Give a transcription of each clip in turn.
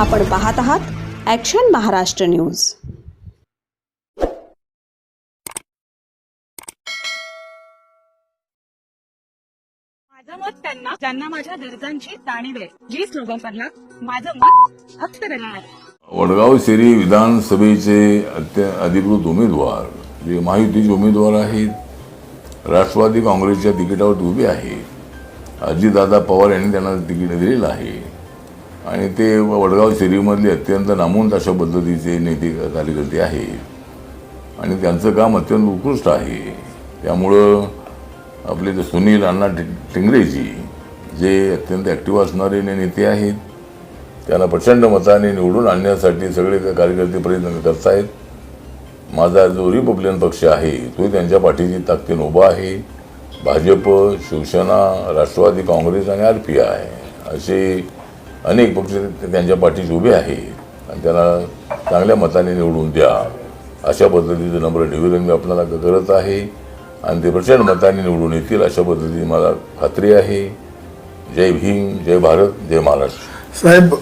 आपण पाहत आहात ॲक्शन महाराष्ट्र न्यूज माझं मत त्यांना ज्यांना माझ्या गरजांची जाणीव आहे. जी स्लोगनला माझं मत फक्त आहे. वडगाव शेरी विधानसभेचे अत्य अधिकृत उमेदवार जे महायुतीचे उमेदवार आहेत राष्ट्रवादी काँग्रेसच्या तिकिटावर उभे आहेत. अजितदादा पवार यांनी त्यांना तिकीट दिलेलं आहे. आणि ते वडगाव शहरीमधले अत्यंत नामवंत अशा पद्धतीचे नेते कार्यकर्ते आहेत आणि त्यांचं काम अत्यंत उत्कृष्ट आहे. त्यामुळं आपले जे सुनील अण्णा टिं- टिंगरेजी जे अत्यंत ॲक्टिव्ह असणारे ने- नेते आहेत त्यांना प्रचंड मताने निवडून आणण्यासाठी सगळे कार्यकर्ते प्रयत्न करत आहेत. माझा जो रिपब्लिकन पक्ष आहे तो त्यांच्या पाठीची ताकदीन उभा आहे. भाजप शिवसेना राष्ट्रवादी काँग्रेस आणि आर पी आय असे अनेक पक्ष त्यांच्या पाठीशी उभे आहेत. आणि त्यांना चांगल्या मताने निवडून द्या. अशा पद्धतीचं नम्र निवेदन मी आपल्याला करत आहे. आणि ते प्रचंड मताने निवडून येतील अशा पद्धतीने मला खात्री आहे. जय भीम जय भारत जय महाराष्ट्र. साहेब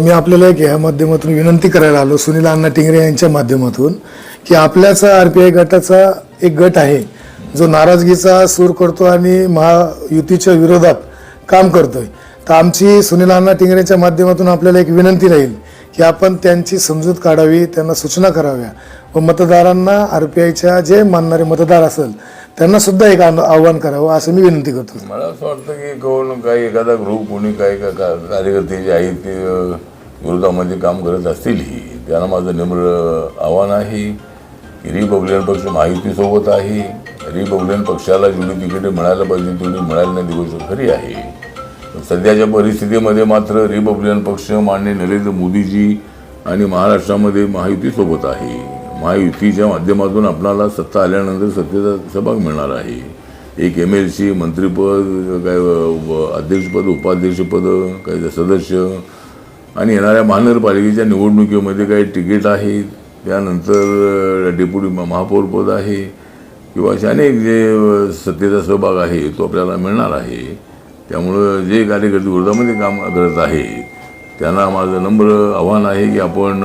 मी आपल्याला एक ह्या माध्यमातून विनंती करायला आलो सुनील अण्णा टिंगरे यांच्या माध्यमातून की आपल्याचा आर पी आय गटाचा एक गट आहे जो नाराजगीचा सूर करतो आणि महायुतीच्या विरोधात काम करतोय. तर आमची सुनील अण्णा टिंगरेच्या माध्यमातून आपल्याला एक विनंती राहील की आपण त्यांची समजूत काढावी त्यांना सूचना कराव्या. व मतदारांना आर पी आयच्या जे मानणारे मतदार असेल त्यांना सुद्धा एक आन- आव्हान करावं असं मी विनंती करतो. मला असं वाटतं की कोण काही एखादा ग्रुप कोणी काही का का- कार्यकर्ते जे आहेत ते विरोधामध्ये काम करत असतील ही. त्यांना माझं नम्र आव्हान आहे की रिपब्लिकन पक्ष माहितीसोबत आहे. रिपब्लिकन पक्षाला जेवढी तिकीटे मिळायला पाहिजे तेवढी मिळायला नाही ती गोष्ट खरी आहे. सध्याच्या परिस्थितीमध्ये मात्र रिपब्लिकन पक्ष माननीय नरेंद्र मोदीजी आणि महाराष्ट्रामध्ये महायुतीसोबत आहे. महायुतीच्या माध्यमातून आपणाला सत्ता आल्यानंतर सत्तेचा सहभाग मिळणार आहे. एक एम एल सी मंत्रीपद काय व- अध्यक्षपद उपाध्यक्षपद काही सदस्य आणि येणाऱ्या महानगरपालिकेच्या निवडणुकीमध्ये काही तिकीट आहेत. त्यानंतर डेप्युटी महापौरपद आहे. किंवा असे अनेक जे सत्तेचा सहभाग आहे तो आपल्याला मिळणार आहे. त्यामुळं जे कार्यकर्ते विरोधामध्ये काम करत आहेत त्यांना माझं नम्र आव्हान आहे की आपण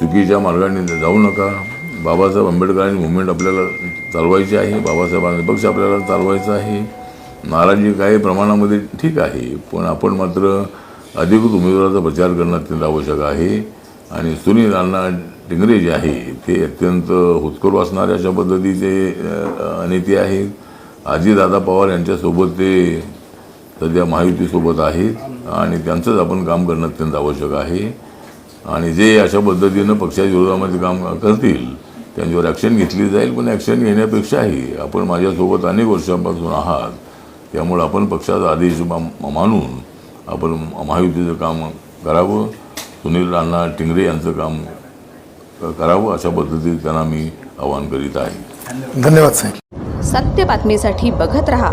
चुकीच्या मार्गाने जाऊ नका. बाबासाहेब आंबेडकरांची मुवमेंट आपल्याला चालवायची आहे बाबासाहेबांचा पक्ष आपल्याला चालवायचा आहे. नाराजी काही प्रमाणामध्ये ठीक आहे पण आपण मात्र अधिकृत उमेदवाराचा प्रचार करणं अत्यंत आवश्यक आहे. आणि सुनील अण्णा टिंगरे जे आहे ते अत्यंत होतकरू असणाऱ्या अशा पद्धतीचे नेते आहेत. आजीदादा पवार यांच्यासोबत ते सध्या महायुतीसोबत आहेत आणि त्यांचंच आपण काम करणं अत्यंत आवश्यक आहे. आणि जे अशा पद्धतीनं पक्षाच्या विरोधामध्ये काम करतील त्यांच्यावर ॲक्शन घेतली जाईल पण ॲक्शन घेण्यापेक्षाही आपण माझ्यासोबत अनेक वर्षांपासून आहात. त्यामुळे आपण पक्षाचा आदेश मानून आपण महायुतीचं काम करावं सुनील अण्णा टिंगरे यांचं काम करावं अशा पद्धतीने त्यांना मी आवाहन करीत आहे. धन्यवाद साहेब. सत्य बातमीसाठी बघत रहा.